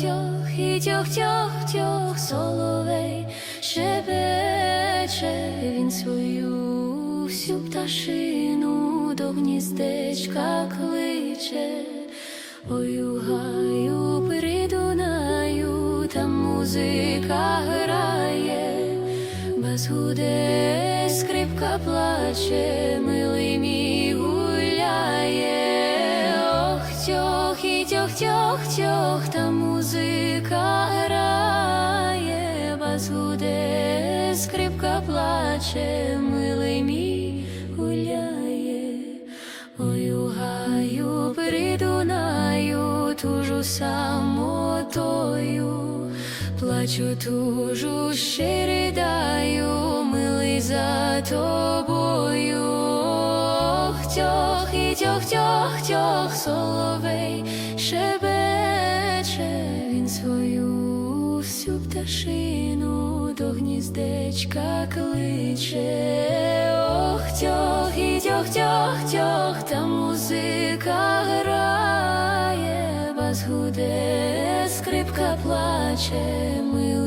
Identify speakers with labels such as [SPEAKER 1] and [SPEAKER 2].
[SPEAKER 1] тьох, і тьох, тьох, тьох, соловей шепече він свою всю пташину до гніздечка кличе. У гаю при Дунаю, там музика грає, бас гуде, скрипка плаче, милий мій тьох, і тьох, тьох, тьох, там музика грає, бас гуде, скрипка плаче, милий мій гуляє. Ой, у гаю при Дунаю, тужу самотою, плачу, тужу, ще ридаю, милий за тобою. Ох, тьох, і тьох, тьох, тьох, соловей шебече він свою всю пташину до гніздечка кличе. Ох, тьох, і тьох, тьох, тьох, та музика грає, бас гуде, скрипка плаче, милий